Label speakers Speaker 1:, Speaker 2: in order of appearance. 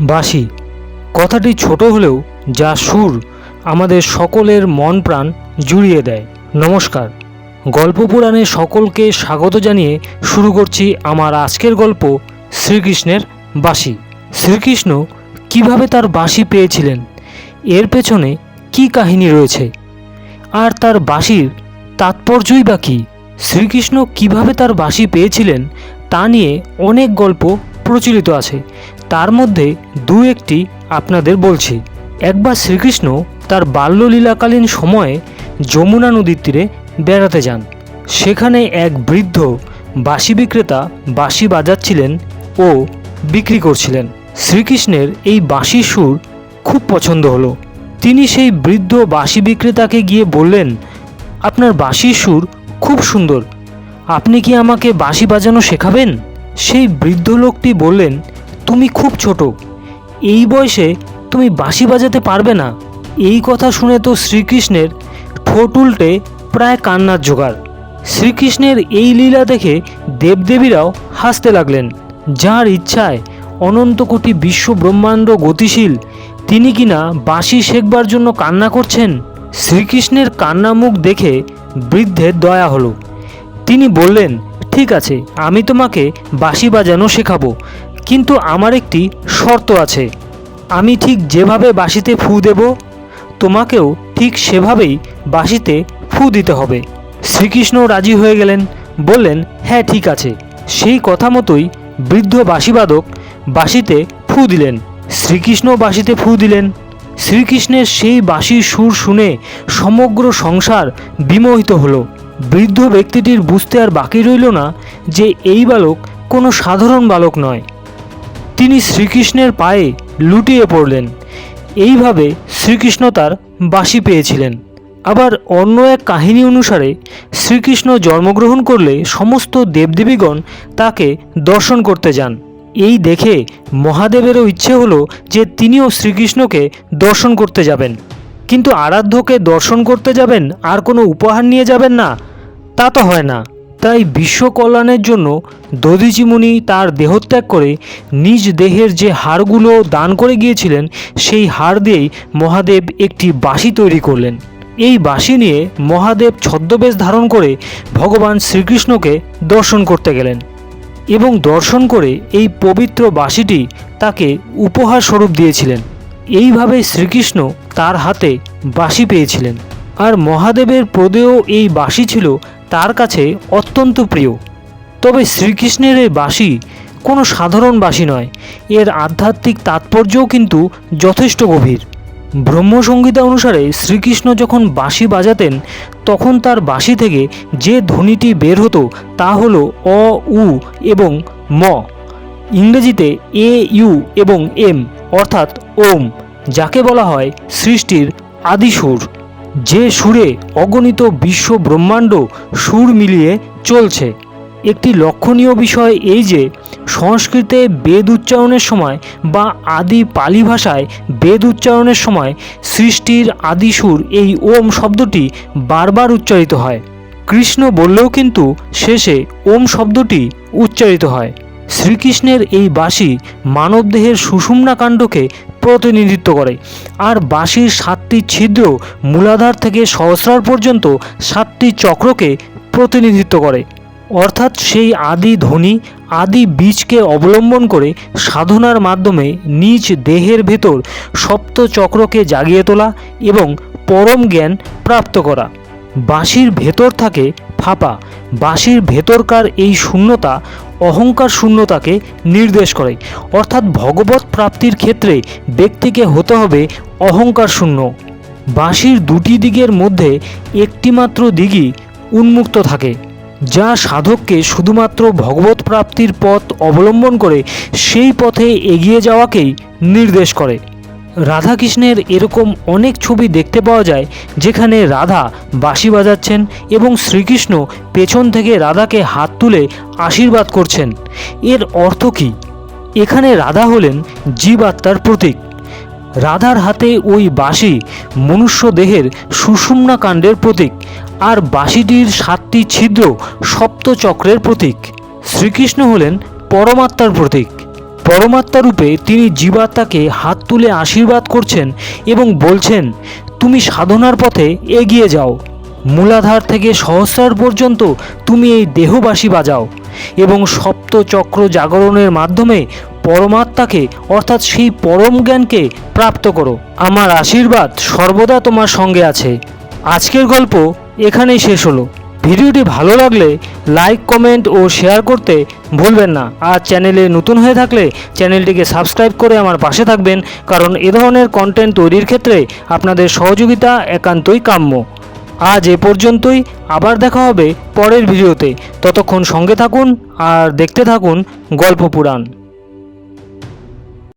Speaker 1: বাঁশি। কথাটি ছোট হলেও যা সুর আমাদের সকলের মন প্রাণ জুড়িয়ে দেয়। নমস্কার। গল্প পুরাণে সকলকে স্বাগত জানিয়ে শুরু করছি আমার আজকের গল্প শ্রীকৃষ্ণের বাঁশি। শ্রীকৃষ্ণ কীভাবে তার বাঁশি পেয়েছিলেন? এর পেছনে কি কাহিনী রয়েছে? আর তার বাঁশির তাৎপর্যই বা কী? শ্রীকৃষ্ণ কীভাবে তার বাঁশি পেয়েছিলেন তা নিয়ে অনেক গল্প প্রচলিত আছে। তার মধ্যে দু একটি আপনাদের বলছি। একবার শ্রীকৃষ্ণ তার বাল্যলীলাকালীন সময়ে যমুনা নদীর তীরে বেড়াতে যান। সেখানে এক বৃদ্ধ বাঁশি বিক্রেতা বাঁশি বাজাচ্ছিলেন ও বিক্রি করছিলেন। শ্রীকৃষ্ণের এই বাঁশি সুর খুব পছন্দ হলো। তিনি সেই বৃদ্ধ বাঁশি বিক্রেতাকে গিয়ে বললেন, আপনার বাঁশির সুর খুব সুন্দর। আপনি কি আমাকে বাঁশি বাজানো শেখাবেন? সেই বৃদ্ধ লোকটি বললেন তুমি খুব ছোট। এই বয়সে তুমি বাঁশি বাজাতে পারবে না। এই কথা শুনে তো শ্রীকৃষ্ণের ঠোঁট উল্টে প্রায় কান্নার জোগাড়। শ্রীকৃষ্ণের এই লীলা দেখে দেবদেবীরাও হাসতে লাগলেন। যার ইচ্ছায় অনন্ত কোটি বিশ্ব ব্রহ্মাণ্ড গতিশীল, তিনি কিনা বাঁশি শেখবার জন্য কান্না করছেন? শ্রীকৃষ্ণের কান্না মুখ দেখে বৃদ্ধের দয়া হলো। তিনি বললেন, ঠিক আছে, আমি তোমাকে বাঁশি বাজানো শেখাবো। কিন্তু আমার একটি শর্ত আছে। আমি ঠিক যেভাবে বাঁশিতে ফু দেব, তোমাকেও ঠিক সেভাবেই বাঁশিতে ফু দিতে হবে। শ্রীকৃষ্ণ রাজি হয়ে গেলেন, বললেন হ্যাঁ ঠিক আছে। সেই কথা মতোই বৃদ্ধ বাঁশিবাদক বাঁশিতে ফু দিলেন। শ্রীকৃষ্ণ বাঁশিতে ফু দিলেন। শ্রীকৃষ্ণের সেই বাঁশির সুর শুনে সমগ্র সংসার বিমোহিত হলো। বৃদ্ধ ব্যক্তিটির বুঝতে আর বাকি রইল না যে, এই বালক কোনো সাধারণ বালক নয়। তিনি শ্রীকৃষ্ণের পায়ে লুটিয়ে পড়লেন। এইভাবে শ্রীকৃষ্ণ তার বাসি পেয়েছিলেন। আবার অন্য এক কাহিনী অনুসারে শ্রীকৃষ্ণ জন্মগ্রহণ করলে সমস্ত দেবদেবীগণ তাকে দর্শন করতে যান। এই দেখে মহাদেবেরও ইচ্ছে হলো যে তিনিও শ্রীকৃষ্ণকে দর্শন করতে যাবেন। কিন্তু আরাধ্যকে দর্শন করতে যাবেন আর কোনো উপহার নিয়ে যাবেন না, তা তো হয় না। তাই বিশ্ব কল্যাণের জন্য দধিচি মুনি তার দেহত্যাগ করে নিজ দেহের যে হাড়গুলো দান করে গিয়েছিলেন, সেই হাড় দিয়েই মহাদেব একটি বাঁশি তৈরি করলেন। এই বাঁশি নিয়ে মহাদেব ছদ্মবেশ ধারণ করে ভগবান শ্রীকৃষ্ণকে দর্শন করতে গেলেন এবং দর্শন করে এই পবিত্র বাঁশিটি তাকে উপহার স্বরূপ দিয়েছিলেন। এইভাবে শ্রীকৃষ্ণ তার হাতে বাঁশি পেয়েছিলেন। আর মহাদেবের প্রদেয় এই বাঁশি ছিল তার কাছে অত্যন্ত প্রিয়। তবে শ্রীকৃষ্ণের এই বাঁশি কোনো সাধারণ বাঁশি নয়, এর আধ্যাত্মিক তাৎপর্যও কিন্তু যথেষ্ট গভীর। ব্রহ্মসংগীতা অনুসারে শ্রীকৃষ্ণ যখন বাঁশি বাজাতেন, তখন তার বাঁশি থেকে যে ধ্বনিটি বের হতো তা হলো অ, উ এবং ম, ইংরেজিতে এ, ইউ এবং এম, অর্থাৎ ওম, যাকে বলা হয় সৃষ্টির আদি সুর যে সুরে অগণিত বিশ্ব ব্রহ্মাণ্ড সুর মিলিয়ে চলছে। একটি লক্ষণীয় বিষয় এই যে, সংস্কৃতে বেদ উচ্চারণের সময় বা আদি পালি ভাষায় বেদ উচ্চারণের সময় সৃষ্টির আদি সুর এই ওম শব্দটি বারবার উচ্চারিত হয়। কৃষ্ণ বললেও কিন্তু শেষে ওম শব্দটি উচ্চারিত হয়। শ্রীকৃষ্ণের এই বাঁশি মানবদেহের সুষুম্না কাণ্ডকে প্রতিনিধিত্ব করে। আর বাঁশির সাতটি ছিদ্র মূলাধার থেকে সহস্রার পর্যন্ত সাতটি চক্রকে প্রতিনিধিত্ব করে। অর্থাৎ সেই আদি ধ্বনি, আদি বীজকে অবলম্বন করে সাধনার মাধ্যমে নিজ দেহের ভেতর সপ্ত চক্রকে জাগিয়ে তোলা এবং পরম জ্ঞান প্রাপ্ত করা। বাঁশির ভেতর থাকে ফাঁপা। বাঁশির ভেতরকার এই শূন্যতা অহংকার শূন্যতাকে নির্দেশ করে। অর্থাৎ ভগবত প্রাপ্তির ক্ষেত্রে ব্যক্তিকে হতে হবে অহংকার শূন্য। বাঁশির দুটি দিকের মধ্যে একটিমাত্র দিকই উন্মুক্ত থাকে, যা সাধককে শুধুমাত্র ভগবত প্রাপ্তির পথ অবলম্বন করে সেই পথে এগিয়ে যাওয়াকেই নির্দেশ করে। রাধাকৃষ্ণের এরকম অনেক ছবি দেখতে পাওয়া যায়, যেখানে রাধা বাঁশি বাজাচ্ছেন এবং শ্রীকৃষ্ণ পেছন থেকে রাধাকে হাত তুলে আশীর্বাদ করছেন। এর অর্থ কী? এখানে রাধা হলেন জীবাত্মার প্রতীক। রাধার হাতে ওই বাঁশি মনুষ্য দেহের সুষুম্না কাণ্ডের প্রতীক, আর বাঁশিটির সাতটি ছিদ্র সপ্ত চক্রের প্রতীক। শ্রীকৃষ্ণ হলেন পরমাত্মার প্রতীক। পরমাত্মা রূপে তিনি জীবাত্মাকে হাত তুলে আশীর্বাদ করছেন এবং বলছেন, তুমি সাধনার পথে এগিয়ে যাও। মূলাধার থেকে সহস্রার পর্যন্ত তুমি এই দেহবাসী বাজাও এবং সপ্ত চক্র জাগরণের মাধ্যমে পরমাত্মাকে, অর্থাৎ সেই পরম জ্ঞানকে প্রাপ্ত করো। আমার আশীর্বাদ সর্বদা তোমার সঙ্গে আছে। আজকের গল্প এখানেই শেষ হলো। ভিডিওটি ভালো লাগলে লাইক, কমেন্ট ও শেয়ার করতে ভুলবেন না। আর চ্যানেলে নতুন হয়ে থাকলে চ্যানেলটিকে সাবস্ক্রাইব করে আমার পাশে থাকবেন, কারণ এ ধরনের কন্টেন্ট তৈরির ক্ষেত্রে আপনাদের সহযোগিতা একান্তই কাম্য। আজ এ পর্যন্তই, আবার দেখা হবে পরের ভিডিওতে। ততক্ষণ সঙ্গে থাকুন আর দেখতে থাকুন গল্প পুরাণ।